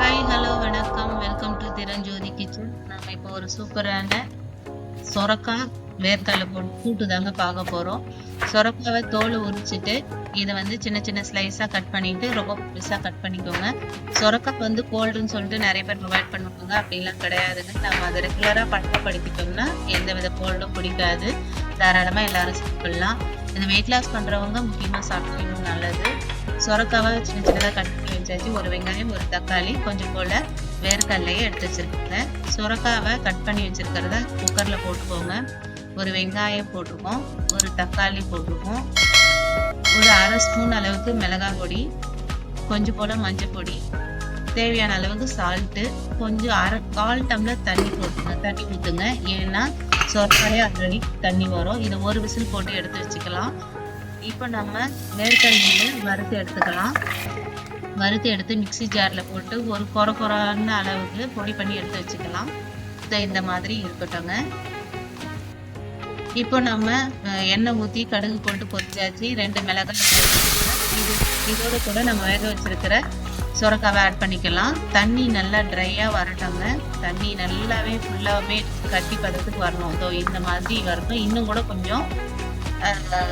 Hi hello வணக்கம். Welcome to Thiranjothi kitchen நம்ம இப்போ ஒரு சூப்பரான சொரக்காய் வேர்க்கடலை போட்டு கூட்டு தாங்க பார்க்க போகிறோம் சொரக்காவை தோலை உரிச்சிட்டு இதை வந்து சின்ன சின்ன ஸ்லைஸாக கட் பண்ணிட்டு ரொம்ப பெருசாக கட் பண்ணிக்கோங்க. சொரக்காய் வந்து கோல்டுன்னு சொல்லிட்டு நிறைய பேர் ப்ரொவைட் பண்ணுவாங்க. அப்படிலாம் கிடையாதுங்க. நம்ம அதை ரெகுலராக பட்டப்படுத்திட்டோம்னா எந்த வித கோல்டும் பிடிக்காது. தாராளமாக எல்லாரும் சாப்பிடலாம். இந்த வெயிட் லாஸ் பண்ணுறவங்க முக்கியமாக சாப்பிட்டீங்கன்னா நல்லது. சுரக்காவை சின்ன சின்னதாக கட் பண்ணி வச்சாச்சு. ஒரு வெங்காயம் ஒரு தக்காளி கொஞ்சம் போல் வேர்க்கடலையை எடுத்து வச்சுருக்கோங்க. சொரக்காவை கட் பண்ணி வச்சுருக்கிறத குக்கரில் போட்டுக்கோங்க. ஒரு வெங்காயம் போட்டிருக்கோம் ஒரு தக்காளி போட்டிருக்கோம் ஒரு அரை ஸ்பூன் அளவுக்கு மிளகாய் பொடி கொஞ்சம் போல் மஞ்சள் பொடி. தேவையான அளவுக்கு சால்ட்டு கொஞ்சம் அரை கால் டம்ளர் தண்ணி போட்டுங்க தண்ணி ஊற்றுங்க ஏன்னா சொரக்காலே ஆல்ரெடி தண்ணி வரும். இதை ஒரு விசில் போட்டு எடுத்து வச்சுக்கலாம். இப்போ நம்ம வேர்க்கடலையை வறுத்து எடுத்துக்கலாம். வறுத்து எடுத்து மிக்ஸி ஜாரில் போட்டு ஒரு கொர கொரான அளவுக்கு பொடி பண்ணி எடுத்து வச்சுக்கலாம். இதை இந்த மாதிரி இருக்கட்டும்ங்க. இப்போ நம்ம எண்ணெய் ஊற்றி கடுகு போட்டு பொரிச்சாச்சு. ரெண்டு மிளகாய் இது இதோட கூட நம்ம வேக வச்சிருக்கிற சுரக்காவை ஆட் பண்ணிக்கலாம். தண்ணி நல்லா ட்ரையாக வரட்டோங்க. தண்ணி நல்லாவே ஃபுல்லாகவே கட்டி பதத்துக்கு வரணும். ஸோ இந்த மாதிரி வரணும் இன்னும் கூட கொஞ்சம்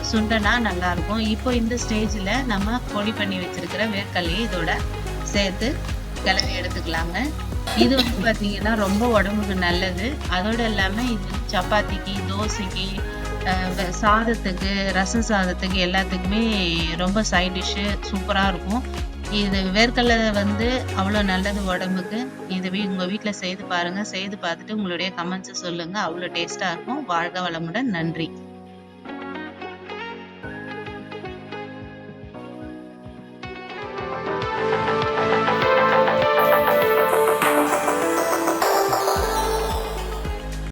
சுண்டனா நல்லா இருக்கும். இப்போ இந்த ஸ்டேஜில் நம்ம பொடி பண்ணி வச்சிருக்கிற வேர்க்கல்லையை இதோட சேர்த்து கிளறி எடுத்துக்கலாங்க. இது வந்து பார்த்தீங்கன்னா ரொம்ப உடம்புக்கு நல்லது. அதோடு இல்லாமல் இது சப்பாத்திக்கு தோசைக்கு சாதத்துக்கு ரசம் சாதத்துக்கு எல்லாத்துக்குமே ரொம்ப சைட் டிஷ்ஷு சூப்பராக இருக்கும். இது வேர்க்கடலை வந்து அவ்வளோ நல்லது உடம்புக்கு. இது வீ உங்கள் வீட்டில் செய்து பாருங்கள் செய்து பார்த்துட்டு உங்களுடைய கமெண்ட்ஸை சொல்லுங்கள் அவ்வளோ டேஸ்ட்டாக இருக்கும். வாழ்க வளமுடன். நன்றி.